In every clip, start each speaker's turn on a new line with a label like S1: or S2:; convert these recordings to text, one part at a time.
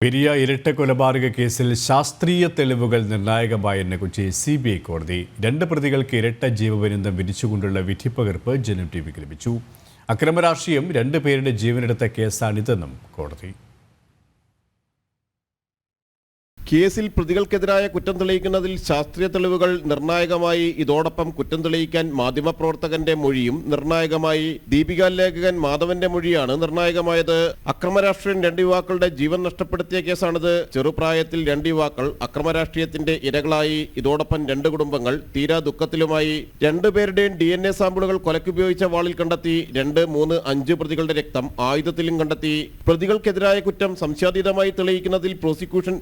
S1: പെരിയ ഇരട്ട കൊലപാതക കേസിൽ ശാസ്ത്രീയ തെളിവുകൾ നിർണായകമായെന്ന കൊച്ചി സി ബി ഐ കോടതി രണ്ട് പ്രതികൾക്ക് ഇരട്ട ജീവപര്യന്തം വിധിച്ചുകൊണ്ടുള്ള വിധിപ്പകർപ്പ് ജനം ടി വിക്ക് ലഭിച്ചു. അക്രമരാഷ്ട്രീയം രണ്ട് പേരുടെ ജീവനെടുത്ത കേസാണിതെന്നും കോടതി
S2: കേസിൽ പ്രതികൾക്കെതിരായ കുറ്റം തെളിയിക്കുന്നതിൽ ശാസ്ത്രീയ തെളിവുകൾ നിർണായകമായി ഇതോടൊപ്പം കുറ്റം തെളിയിക്കാൻ മാധ്യമപ്രവർത്തകന്റെ മൊഴിയും നിർണായകമായി. ദീപിക ലേഖകൻ മാധവന്റെ മൊഴിയാണ് നിർണായകമായത്. അക്രമരാഷ്ട്രീയം രണ്ട് യുവാക്കളുടെ ജീവൻ നഷ്ടപ്പെടുത്തിയ കേസാണിത്. ചെറുപ്രായത്തിൽ രണ്ട് യുവാക്കൾ അക്രമരാഷ്ട്രീയത്തിന്റെ ഇരകളായി. ഇതോടൊപ്പം രണ്ട് കുടുംബങ്ങൾ തീരാ ദുഃഖത്തിലുമായി. രണ്ടുപേരുടെയും ഡി എൻ എ സാമ്പിളുകൾ കൊലക്കുപയോഗിച്ച വാളിൽ കണ്ടെത്തി. രണ്ട് മൂന്ന് അഞ്ച് പ്രതികളുടെ രക്തം ആയുധത്തിലും കണ്ടെത്തി. പ്രതികൾക്കെതിരായ കുറ്റം സംശയാതീതമായി തെളിയിക്കുന്നതിൽ പ്രോസിക്യൂഷൻ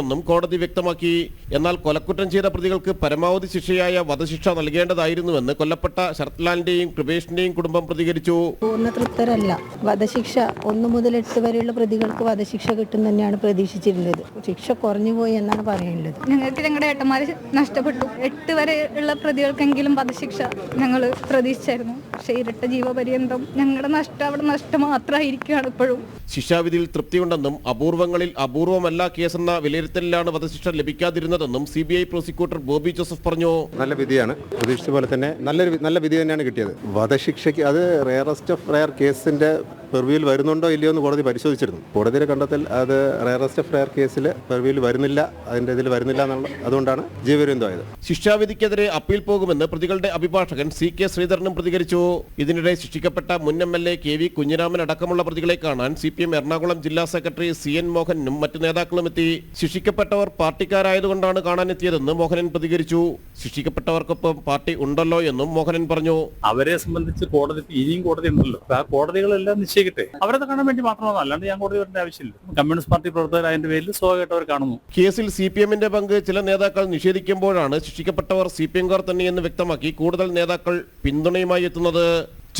S2: വിജയിച്ചിട്ടുണ്ടെന്നും കോടതി വ്യക്തമാക്കി. എന്നാൽ കൊലക്കുറ്റം ചെയ്ത പ്രതികൾക്ക് പരമാവധി ശിക്ഷയായ വധശിക്ഷ നൽകേണ്ടതായിരുന്നുവെന്ന് കൊല്ലപ്പെട്ട ശരത്ലാലിന്റെയും കൃപേഷിന്റെയും കുടുംബം പ്രതികരിച്ചു.
S3: പൂർണ തൃപ്തരല്ല വധശിക്ഷ ഒന്നു മുതൽ എട്ട് വരെയുള്ള പ്രതികൾക്ക് വധശിക്ഷ കിട്ടും തന്നെയാണ് പ്രതീക്ഷിച്ചിരുന്നത്. ശിക്ഷ കുറഞ്ഞു പോയി എന്നാണ് പറയുന്നത്
S4: ഞങ്ങൾക്ക് ഞങ്ങളുടെ ഏട്ടന്മാരെ നഷ്ടപ്പെട്ടു. എട്ട് വരെ ഉള്ള പ്രതികൾക്കെങ്കിലും വധശിക്ഷ ഞങ്ങൾ പ്രതീക്ഷിച്ചായിരുന്നു. പക്ഷേ ഇരട്ട ജീവപര്യന്തം ഞങ്ങളുടെ നഷ്ടം അവിടെ നഷ്ടം മാത്രമായിരിക്കുകയാണ് ഇപ്പോഴും.
S2: ശിക്ഷാവിധിയിൽ തൃപ്തിയുണ്ടെന്നും അപൂർവങ്ങളിൽ അപൂർവമല്ല കേസെന്ന വിലയിരുത്തലിലാണ് വധശിക്ഷ ലഭിക്കാതിരുന്നതെന്നും C B I prosecutor Bobby Joseph പറഞ്ഞു.
S5: നല്ല വിധിയാണ്. പ്രതീക്ഷിച്ച പോലെ തന്നെ നല്ലൊരു നല്ല വിധി തന്നെയാണ് കിട്ടിയത്. വധശിക്ഷയ്ക്ക് അത് റെയറസ്റ്റ് ഓഫ് റെയർ കേസിന്റെ പെർവിയിൽ വരുന്നുണ്ടോ ഇല്ലയോ എന്ന് കോടതി പരിശോധിച്ചിരുന്നു. കോടതിയുടെ കണ്ടെത്തൽ അത് റയറസ്റ്റ് ഓഫ് റെയർ കേസിൽ പെർവ്യൂവിൽ വരുന്നില്ല അതിന്റെ ഇതിൽ വരുന്നില്ല എന്നുള്ള അതുകൊണ്ടാണ് ജീവപര്യന്തമായത്.
S2: ശിക്ഷാവിധിക്കെതിരെ അപ്പീൽ പോകുമെന്ന് പ്രതികളുടെ അഭിഭാഷകൻ സി കെ ശ്രീധരനും പ്രതികരിച്ചു. ഇതിനിടെ ശിക്ഷിക്കപ്പെട്ട മുൻ M L A K V Kunhiraman അടക്കമുള്ള പ്രതികളെ കാണാൻ സി പി എം എറണാകുളം ജില്ലാ സെക്രട്ടറി സി എൻ മോഹനും മറ്റു നേതാക്കളും എത്തി. ശിക്ഷിക്കപ്പെട്ടവർ പാർട്ടിക്കാരായതുകൊണ്ടാണ് കാണാനെത്തിയതെന്ന് മോഹനൻ പ്രതികരിച്ചു. ശിക്ഷിക്കപ്പെട്ടവർക്കൊപ്പം പാർട്ടി ഉണ്ടല്ലോ എന്നും മോഹനൻ പറഞ്ഞു.
S6: അവരെ സംബന്ധിച്ച് കോടതി ഇനിയും കോടതി ഉണ്ടല്ലോ. ആ കോടതികളെല്ലാം നിശ്ചയിക്കട്ടെ അവരത് കാണാൻ വേണ്ടി മാത്രമാണ്. അല്ലാണ്ട് ഞാൻ കോടതി വരേണ്ട ആവശ്യമില്ല. കമ്മ്യൂണിസ്റ്റ് പാർട്ടി പ്രവർത്തകർ അതിന്റെ പേരിൽ സ്വാഭാവികമായിട്ട് അവർ കാണുന്നു.
S2: കേസിൽ സി പി എമ്മിന്റെ പങ്ക് ചില നേതാക്കൾ നിഷേധിക്കുമ്പോഴാണ് ശിക്ഷിക്കപ്പെട്ടവർ സി പി എംകാർ തന്നെയെന്ന് വ്യക്തമാക്കി കൂടുതൽ നേതാക്കൾ പിന്തുണയുമായി എത്തുന്നത്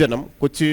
S2: ജനം കൊച്ചി.